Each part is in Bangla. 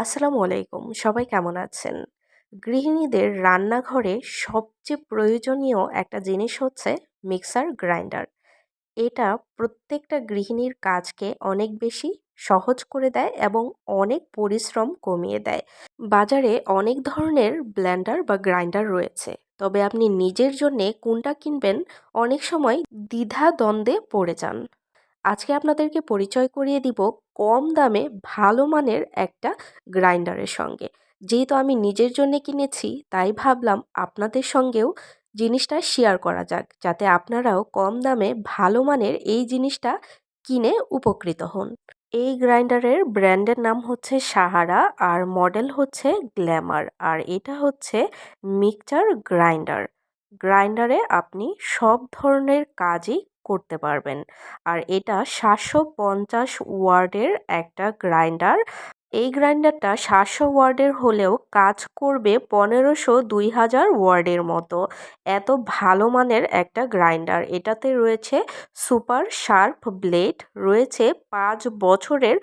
আসসালামু আলাইকুম। সবাই কেমন আছেন? গৃহিণীদের রান্নাঘরে সবচেয়ে প্রয়োজনীয় একটা জিনিস হচ্ছে মিক্সার গ্রাইন্ডার। এটা প্রত্যেকটা গৃহিণীর কাজকে অনেক বেশি সহজ করে দেয় এবং অনেক পরিশ্রম কমিয়ে দেয়। বাজারে অনেক ধরনের ব্লেন্ডার বা গ্রাইন্ডার রয়েছে। তবে আপনি নিজের জন্যে কোনটা কিনবেন অনেক সময় দ্বিধা দ্বন্দ্বে পড়ে যান। আজকে আপনাদেরকে পরিচয় করিয়ে দিব কম দামে ভালো মানের একটা গ্রাইন্ডারের সঙ্গে। যেহেতু আমি নিজের জন্য কিনেছি, তাই ভাবলাম আপনাদের সঙ্গেও জিনিসটা শেয়ার করা যাক, যাতে আপনারাও কম দামে ভালো মানের এই জিনিসটা কিনে উপকৃত হন। এই গ্রাইন্ডারের ব্র্যান্ডের নাম হচ্ছে সাহারা আর মডেল হচ্ছে গ্ল্যামার আর এটা হচ্ছে মিক্সচার গ্রাইন্ডার। গ্রাইন্ডারে আপনি সব ধরনের কাজই করতে পারবেন। আর এটা সাতশো পঞ্চাশ ওয়ার্ডের একটা গ্রাইন্ডার এই গ্রাইন্ডারটা সাতশো ওয়ার্ডের হলেও কাজ করবে পনেরোশো দুই হাজার ওয়ার্ডের মতো। এত ভালো মানের একটা গ্রাইন্ডার। এটাতে রয়েছে সুপার শার্প ব্লেড, রয়েছে পাঁচ বছরের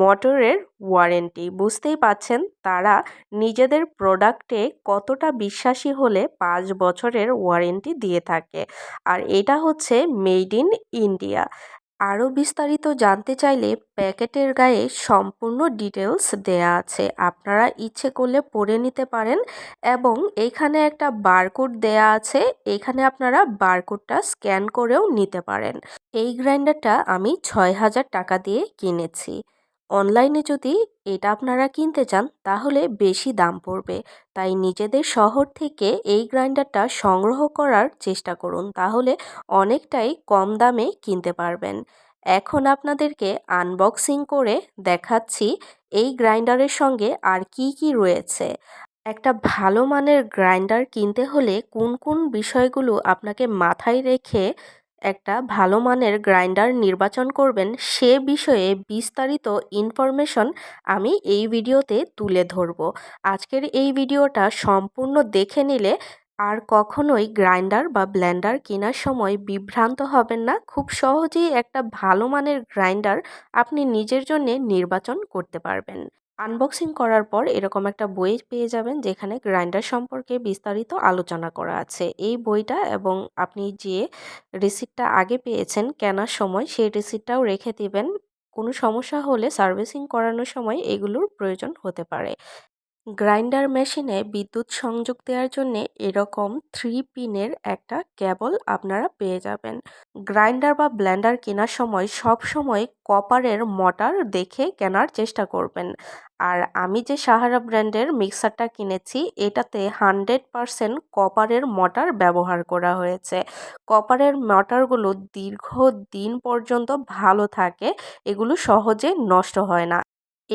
মোটরের ওয়ারেন্টি। বুঝতেই পাচ্ছেন তারা নিজেদের প্রোডাক্টে কতটা বিশ্বাসী হলে পাঁচ বছরের ওয়ারেন্টি দিয়ে থাকে। আর এটা হচ্ছে মেড ইন ইন্ডিয়া। আরও বিস্তারিত জানতে চাইলে প্যাকেটের গায়ে সম্পূর্ণ ডিটেলস দেয়া আছে। আপনারা ইচ্ছে করলে পড়ে নিতে পারেন এবং এখানে একটা বারকোড দেয়া আছে। এখানে আপনারা বারকোডটা স্ক্যান করেও নিতে পারেন। এই গ্রাইন্ডারটা আমি ছয় হাজার টাকা দিয়ে কিনেছি। অনলাইনে যদি এটা আপনারা কিনতে চান, তাহলে বেশি দাম পড়বে। তাই নিজেদের শহর থেকে এই গ্রাইন্ডারটা সংগ্রহ করার চেষ্টা করুন, তাহলে অনেকটাই কম দামে কিনতে পারবেন। এখন আপনাদেরকে আনবক্সিং করে দেখাচ্ছি এই গ্রাইন্ডারের সঙ্গে আর কি কি রয়েছে। একটা ভালো মানের গ্রাইন্ডার কিনতে হলে কোন কোন বিষয়গুলো আপনাকে মাথায় রেখে একটা ভালো মানের গ্রাইন্ডার নির্বাচন করবেন সে বিষয়ে বিস্তারিত ইনফরমেশন আমি এই ভিডিওতে তুলে ধরব। আজকের এই ভিডিওটা সম্পূর্ণ দেখে নিলে আর কখনোই গ্রাইন্ডার বা ব্লেন্ডার কেনার সময় বিভ্রান্ত হবেন না। খুব সহজেই একটা ভালো মানের গ্রাইন্ডার আপনি নিজের জন্য নির্বাচন করতে পারবেন। আনবক্সিং করার পর এরকম একটা বই পেয়ে যাবেন, যেখানে গ্রাইন্ডার সম্পর্কে বিস্তারিত আলোচনা করা আছে। এই বইটা এবং আপনি যে রিসিপ্টটা আগে পেয়েছেন কেনার সময়, সেই রিসিপ্টটাও রেখে দিবেন। কোনো সমস্যা হলে সার্ভিসিং করানোর সময় এগুলোর প্রয়োজন হতে পারে। গ্রাইন্ডার মেশিনে বিদ্যুৎ সংযোগ দেওয়ার জন্য এরকম থ্রি পিনের একটা কেবল আপনারা পেয়ে যাবেন। গ্রাইন্ডার বা ব্লেন্ডার কেনার সময় সব সময় কপারের মোটর দেখে কেনার চেষ্টা করবেন। আর আমি যে সাহারা ব্র্যান্ডের মিক্সারটা কিনেছি, এটাতে হান্ড্রেড পারসেন্ট কপারের মোটর ব্যবহার করা হয়েছে। কপারের মোটরগুলো দীর্ঘ দিন পর্যন্ত ভালো থাকে, এগুলো সহজে নষ্ট হয় না।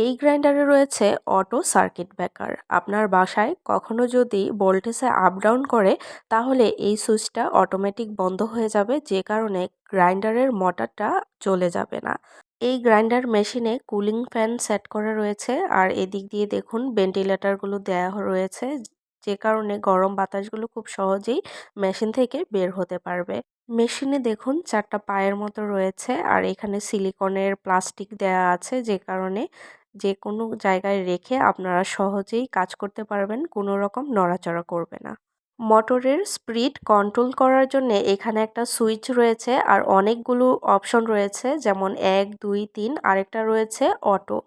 এই গ্রাইন্ডারে রয়েছে অটো সার্কিট ব্রেকার। আপনার বাসায় কখনো যদি ভোল্টেজে আপ ডাউন করে, তাহলে এই সুইচটা অটোমেটিক বন্ধ হয়ে যাবে, যে কারণে গ্রাইন্ডারের মোটরটা চলে যাবে না। এই গ্রাইন্ডার মেশিনে কুলিং ফ্যান সেট করা রয়েছে, আর এদিক দিয়ে দেখুন ভেন্টিলেটরগুলো দেওয়া রয়েছে, যে কারণে গরম বাতাসগুলো খুব সহজেই মেশিন থেকে বের হতে পারবে। মেশিনে দেখুন চারটা পায়ের মতো রয়েছে, আর এখানে সিলিকনের প্লাস্টিক দেয়া আছে, যে কারণে যে কোনো জায়গায় রেখে আপনারা সহজেই কাজ করতে পারবেন, কোনো রকম নড়াচড়া করবে না। মোটরের স্পিড কন্ট্রোল করার জন্য এখানে একটা সুইচ রয়েছে আর অনেকগুলো অপশন রয়েছে, যেমন এক, দুই, তিন, আরেকটা রয়েছে অটো।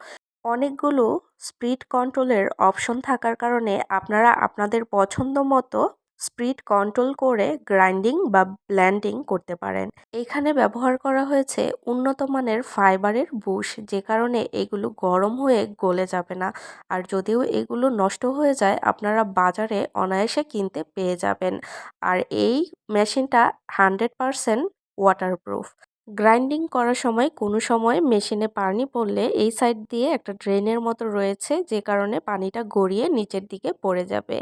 অনেকগুলো স্পিড কন্ট্রোলের অপশন থাকার কারণে আপনারা আপনাদের পছন্দ মতো স্পিড কন্ট্রোল করে গ্রাইন্ডিং বা ব্ল্যান্ডিং করতে পারেন। এখানে ব্যবহার করা হয়েছে উন্নত মানের ফাইবারের বুশ, যে কারণে এগুলো গরম হয়ে গলে যাবে না। আর যদিও এগুলো নষ্ট হয়ে যায়, আপনারা বাজারে অনায়াসে কিনতে পেয়ে যাবেন। আর এই মেশিনটা হান্ড্রেড পারসেন্ট ওয়াটারপ্রুফ। গ্রাইন্ডিং করার সময় কোনো সময় মেশিনে পানি পড়লে এই সাইড দিয়ে একটা ড্রেনের মতো রয়েছে, যে কারণে পানিটা গড়িয়ে নিচের দিকে পড়ে যাবে।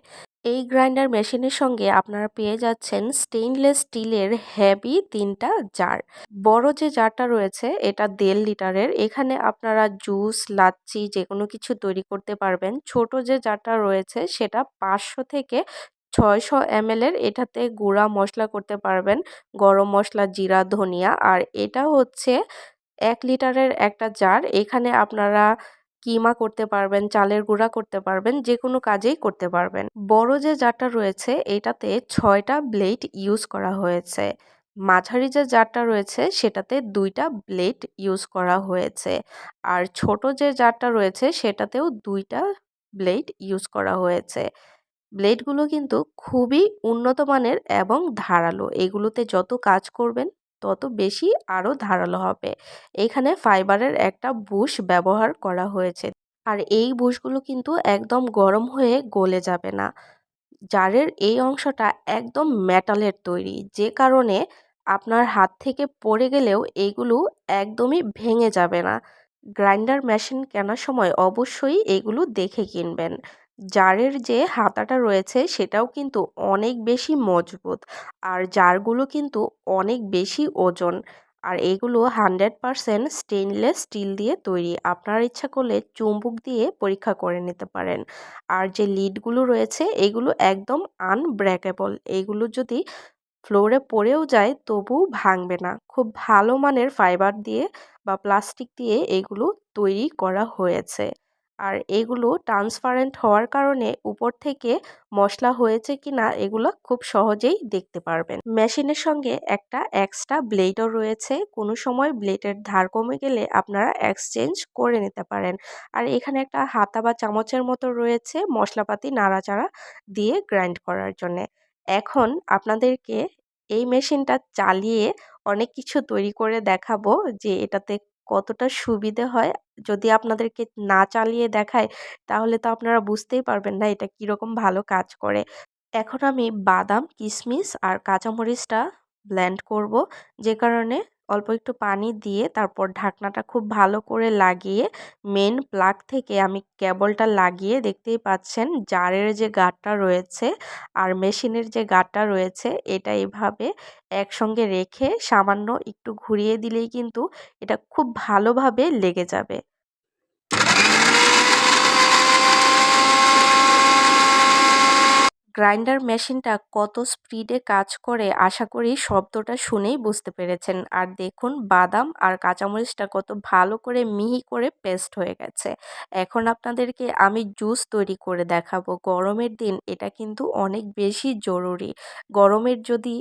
এই গ্রাইন্ডার মেশিনের সঙ্গে আপনারা পেয়ে যাচ্ছেন স্টেইনলেস স্টিলের হেভি তিনটা জার বড় যে জারটা রয়েছে, এটা দেড় লিটারের। এখানে আপনারা জুস লাচ্ছি যে কোনো কিছু তৈরি করতে পারবেন। ছোট যে জারটা রয়েছে, সেটা পাঁচশো থেকে ছয়শো এমএলের এটাতে গুঁড়া মশলা করতে পারবেন, গরম মশলা, জিরা, ধনিয়া। আর এটা হচ্ছে এক লিটারের একটা জার এখানে আপনারা কিমা করতে পারবেন, চালের গুঁড়া করতে পারবেন যে কোনো কাজেই করতে পারবেন। বড় যে জারটা রয়েছে, এটাতে ছয়টা ব্লেড ইউজ করা হয়েছে। মাঝারি যে জারটা রয়েছে, সেটাতে দুইটা ব্লেড ইউজ করা হয়েছে। আর ছোট যে জারটা রয়েছে, সেটাতেও দুইটা ব্লেড ইউজ করা হয়েছে। ব্লেডগুলো কিন্তু খুবই উন্নত মানের এবং ধারালো। এগুলোতে যত কাজ করবেন তত বেশি আরও ধারালো হবে। এখানে ফাইবারের একটা বুশ ব্যবহার করা হয়েছে। আর এই বুশগুলো কিন্তু একদম গরম হয়ে গলে যাবে না। জারের এই অংশটা একদম মেটালের তৈরি। যে কারণে আপনার হাত থেকে পড়ে গেলেও এইগুলো একদমই ভেঙে যাবে না। গ্রাইন্ডার মেশিন কেনার সময় অবশ্যই এগুলো দেখে কিনবেন। জারের যে হাতাটা রয়েছে সেটাও কিন্তু অনেক বেশি মজবুত। আর জারগুলো কিন্তু অনেক বেশি ওজন। আর এগুলো হান্ড্রেড পারসেন্ট স্টেনলেস স্টিল দিয়ে তৈরি। আপনার ইচ্ছা করলে চুম্বুক দিয়ে পরীক্ষা করে নিতে পারেন। আর যে লিডগুলো রয়েছে এগুলো একদম আনব্রেকেবল এগুলো যদি ফ্লোরে পড়েও যায় তবু ভাঙবে না। খুব ভালো মানের ফাইবার দিয়ে বা প্লাস্টিক দিয়ে এগুলো তৈরি করা হয়েছে। আর এগুলো ট্রান্সপারেন্ট হওয়ার কারণে উপর থেকে মশলা হয়েছে কি না এগুলো খুব সহজেই দেখতে পারবেন। মেশিনের সঙ্গে একটা এক্সট্রা ব্লেডও রয়েছে। কোনো সময় ব্লেডের ধার কমে গেলে আপনারা এক্সচেঞ্জ করে নিতে পারেন। আর এখানে একটা হাতা বা চামচের মতো রয়েছে মশলাপাতি নাড়াচাড়া দিয়ে গ্রাইন্ড করার জন্যে। এখন আপনাদেরকে এই মেশিনটা চালিয়ে অনেক কিছু তৈরি করে দেখাবো যে এটাতে কতটা সুবিধে হয়? যদি আপনাদেরকে না চালিয়ে দেখায়, তাহলে তো আপনারা বুঝতেই পারবেন না এটা কীরকম ভালো কাজ করে। এখন আমি বাদাম কিশমিশ আর কাঁচামরিচটা ব্ল্যান্ড করব, যে কারণে অল্প একটু পানি দিয়ে তারপর ঢাকনাটা খুব ভালো করে লাগিয়ে মেন প্লাগ থেকে আমি কেবলটা লাগিয়ে দেখতেই পাচ্ছেন জারের যে গাঁটটা রয়েছে আর মেশিনের যে গাঁটটা রয়েছে এটা এভাবে একসঙ্গে রেখে সামান্য একটু ঘুরিয়ে দিলেই কিন্তু এটা খুব ভালোভাবে লেগে যাবে। গ্রাইন্ডার মেশিনটা কত স্পিডে কাজ করে আশা করি শব্দটা শুনেই বুঝতে পেরেছেন। আর দেখুন, বাদাম আর কাঁচামরিচটা কত ভালো করে মিহি করে পেস্ট হয়ে গেছে। এখন আপনাদেরকে আমি জুস তৈরি করে দেখাবো। গরমের দিন এটা কিন্তু অনেক বেশি জরুরি। গরমের যদি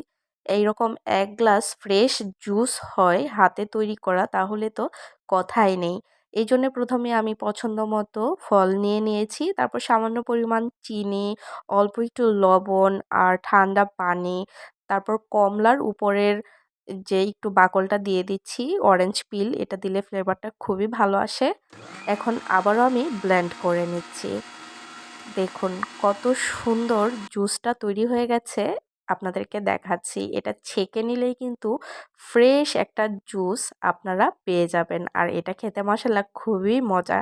এইরকম এক গ্লাস ফ্রেশ জুস হয় হাতে তৈরি করা, তাহলে তো কথাই নেই। এই জন্য প্রথমে আমি পছন্দ মতো ফল নিয়ে নিয়েছি। তারপর সামান্য পরিমাণ চিনি, অল্প একটু লবণ আর ঠান্ডা পানি, তারপর কমলার উপরের যে একটু বাকলটা দিয়ে দিচ্ছি অরেঞ্জ পিল এটা দিলে ফ্লেভারটা খুবই ভালো আসে। এখন আবারও আমি ব্লেন্ড করে নিচ্ছি। দেখুন কত সুন্দর জুসটা তৈরি হয়ে গেছে। আপনাদেরকে দেখাচ্ছি। এটা ছেঁকে নিলেই কিন্তু ফ্রেশ একটা জুস আপনারা পেয়ে যাবেন। আর এটা খেতে মশলা খুবই মজা।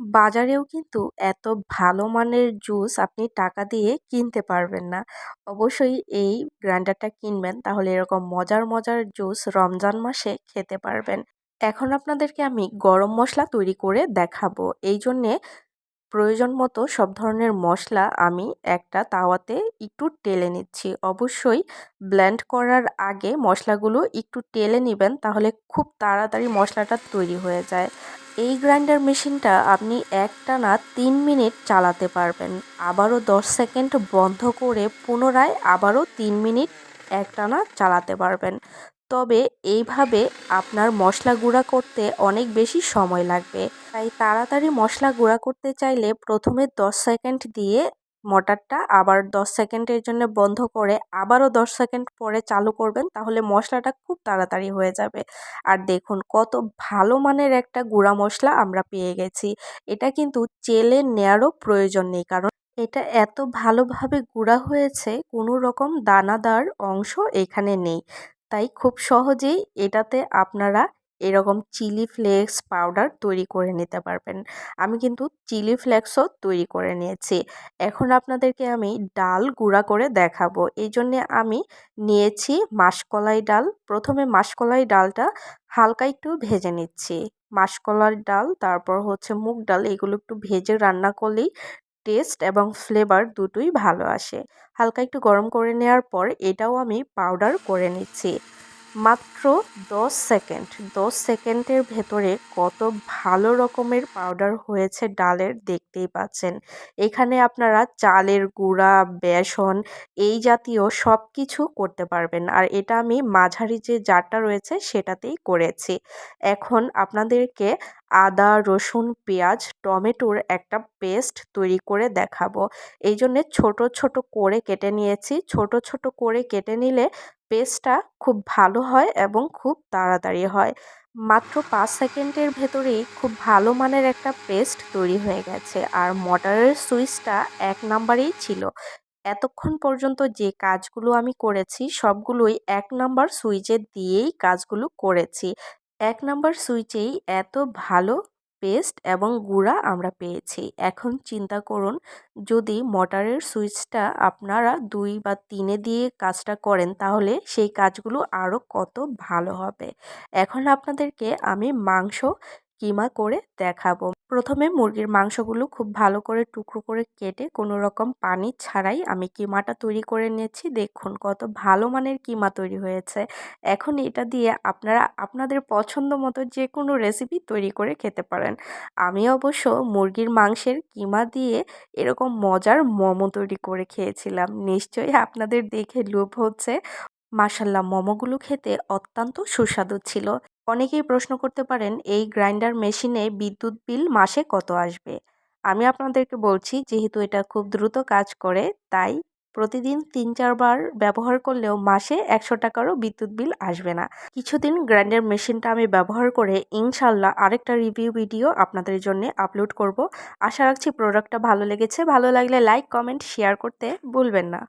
বাজারেও কিন্তু এত ভালো মানের জুস আপনি টাকা দিয়ে কিনতে পারবেন না। অবশ্যই এই গ্রাইন্ডারটা কিনবেন, তাহলে এরকম মজার মজার জুস রমজান মাসে খেতে পারবেন। এখন আপনাদেরকে আমি গরম মশলা তৈরি করে দেখাবো। এই জন্যে প্রয়োজন মতো সব ধরনের মশলা আমি একটা তাওয়াতে একটু টেলে নিচ্ছি। অবশ্যই ব্ল্যান্ড করার আগে মশলাগুলো একটু টেলে নেবেন, তাহলে খুব তাড়াতাড়ি মশলাটা তৈরি হয়ে যায়। এই গ্রাইন্ডার মেশিনটা আপনি একটানা তিন মিনিট চালাতে পারবেন। আবারও দশ সেকেন্ড বন্ধ করে পুনরায় আবারও তিন মিনিট একটানা চালাতে পারবেন। তবে এইভাবে আপনার মশলা গুঁড়া করতে অনেক বেশি সময় লাগবে। তাই তাড়াতাড়ি মশলা গুঁড়া করতে চাইলে প্রথমে দশ সেকেন্ড দিয়ে মোটরটা আবার দশ সেকেন্ডের জন্য বন্ধ করে আবারও দশ সেকেন্ড পরে চালু করবেন, তাহলে মশলাটা খুব তাড়াতাড়ি হয়ে যাবে। আর দেখুন, কত ভালো মানের একটা গুঁড়া মশলা আমরা পেয়ে গেছি। এটা কিন্তু চেলে নেওয়ারও প্রয়োজন নেই, কারণ এটা এত ভালোভাবে গুঁড়া হয়েছে, কোনো রকম দানাদার অংশ এখানে নেই। তাই খুব সহজেই এটাতে আপনারা এরকম চিলি ফ্লেক্স পাউডার তৈরি করে নিতে পারবেন। আমি কিন্তু চিলি ফ্লেক্সও তৈরি করে নিয়েছি। এখন আপনাদেরকে আমি ডাল গুঁড়া করে দেখাবো। এই জন্যে আমি নিয়েছি মাসকলাই ডাল। প্রথমে মাসকলাই ডালটা হালকা একটু ভেজে নিচ্ছি। মাসকলার ডাল, তারপর হচ্ছে মুগ ডাল, এগুলো একটু ভেজে রান্না করলেই টেস্ট এবং ফ্লেভার দুটোই ভালো আসে। হালকা একটু গরম করে নেওয়ার পর এটাও আমি পাউডার করে নিচ্ছি। মাত্র দশ সেকেন্ড। দশ সেকেন্ডের ভেতরে কত ভালো রকমের পাউডার হয়েছে ডালের দেখতেই পাচ্ছেন। এখানে আপনারা চালের গুঁড়া, বেসন এই জাতীয় সব কিছু করতে পারবেন। আর এটা আমি মাঝারি যে জারটা রয়েছে সেটাতেই করেছি। এখন আপনাদেরকে আদা, রসুন, পেঁয়াজ, টমেটোর একটা পেস্ট তৈরি করে দেখাবো। এই জন্যে ছোটো ছোটো করে কেটে নিয়েছি। ছোট ছোট করে কেটে নিলে পেস্টটা খুব ভালো হয় এবং খুব তাড়াতাড়ি হয়। মাত্র পাঁচ সেকেন্ডের ভেতরেই খুব ভালো মানের একটা পেস্ট তৈরি হয়ে গেছে আর মটারের সুইচটা এক নাম্বারেই ছিল। এতক্ষণ পর্যন্ত যে কাজগুলো আমি করেছি সবগুলোই এক নাম্বার সুইচে দিয়েই কাজগুলো করেছি। এক নাম্বার সুইচেই এত ভালো পেস্ট এবং গুঁড়া আমরা পেয়েছি। এখন চিন্তা করুন, যদি মোটরের সুইচটা আপনারা দুই বা তিনে দিয়ে কাজটা করেন, তাহলে সেই কাজগুলো আরও কত ভালো হবে। এখন আপনাদেরকে আমি মাংস কিমা করে দেখাবো। প্রথমে মুরগির মাংসগুলো খুব ভালো করে টুকরো করে কেটে কোনো রকম পানি ছাড়াই আমি কিমাটা তৈরি করে নিয়েছি। দেখুন কত ভালো মানের কিমা তৈরি হয়েছে। এখন এটা দিয়ে আপনারা, আপনাদের পছন্দ মতো যে কোনো রেসিপি তৈরি করে খেতে পারেন। আমি অবশ্য মুরগির মাংসের কিমা দিয়ে এরকম মজার মোমো তৈরি করে খেয়েছিলাম। নিশ্চয়ই আপনাদের দেখে লোভ হচ্ছে। মাসাল্লাহ মোমোগুলো খেতে অত্যন্ত সুস্বাদু ছিল। অনেকেই প্রশ্ন করতে পারেন, এই গ্রাইন্ডার মেশিনে বিদ্যুৎ বিল মাসে কত আসবে? আমি আপনাদেরকে বলছি, যেহেতু এটা খুব দ্রুত কাজ করে, তাই প্রতিদিন তিন চারবার ব্যবহার করলেও মাসে একশো টাকারও বিদ্যুৎ বিল আসবে না। কিছুদিন গ্রাইন্ডার মেশিনটা আমি ব্যবহার করে ইনশাল্লাহ আরেকটা রিভিউ ভিডিও আপনাদের জন্য আপলোড করব। আশা রাখছি প্রোডাক্টটা ভালো লেগেছে। ভালো লাগলে লাইক, কমেন্ট, শেয়ার করতে ভুলবেন না।